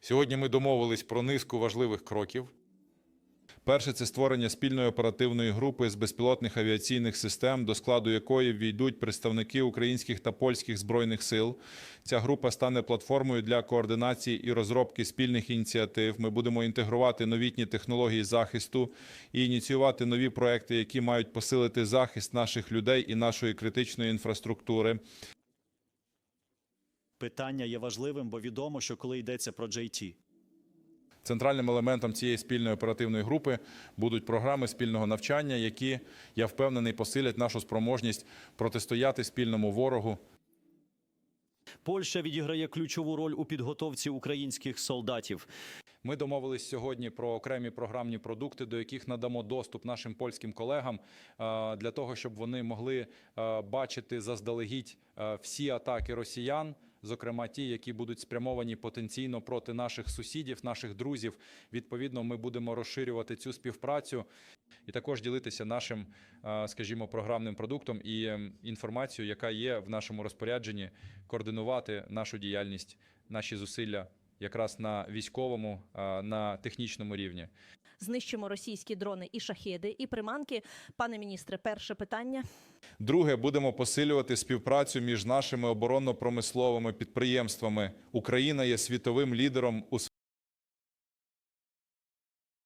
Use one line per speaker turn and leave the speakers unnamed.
Сьогодні ми домовились про низку важливих кроків. Перше це створення спільної оперативної групи з безпілотних авіаційних систем, до складу якої війдуть представники українських та польських збройних сил. Ця група стане платформою для координації і розробки спільних ініціатив. Ми будемо інтегрувати новітні технології захисту і ініціювати нові проекти, які мають посилити захист наших людей і нашої критичної інфраструктури.
Питання є важливим, бо відомо, що коли йдеться про JT,
Центральним елементом цієї спільної оперативної групи будуть програми спільного навчання, які я впевнений посилять нашу спроможність протистояти спільному ворогу.
Польща відіграє ключову роль у підготовці українських солдатів.
Ми домовились сьогодні про окремі програмні продукти, до яких надамо доступ нашим польським колегам е, для того, щоб вони могли е, бачити заздалегідь е, всі атаки росіян. Зокрема, ті, які будуть спрямовані потенційно проти наших сусідів, наших друзів. Відповідно, ми будемо розширювати цю співпрацю і також ділитися нашим, е, скажімо, програмним продуктом і ем, інформацією, яка є в нашому розпорядженні, координувати нашу діяльність, наші зусилля якраз на військовому, е, на технічному рівні.
Знищимо російські дрони і шахеди, і приманки. Пане міністре, перше питання.
Друге, будемо посилювати співпрацю між нашими оборонно-промисловими підприємствами. Україна є світовим лідером у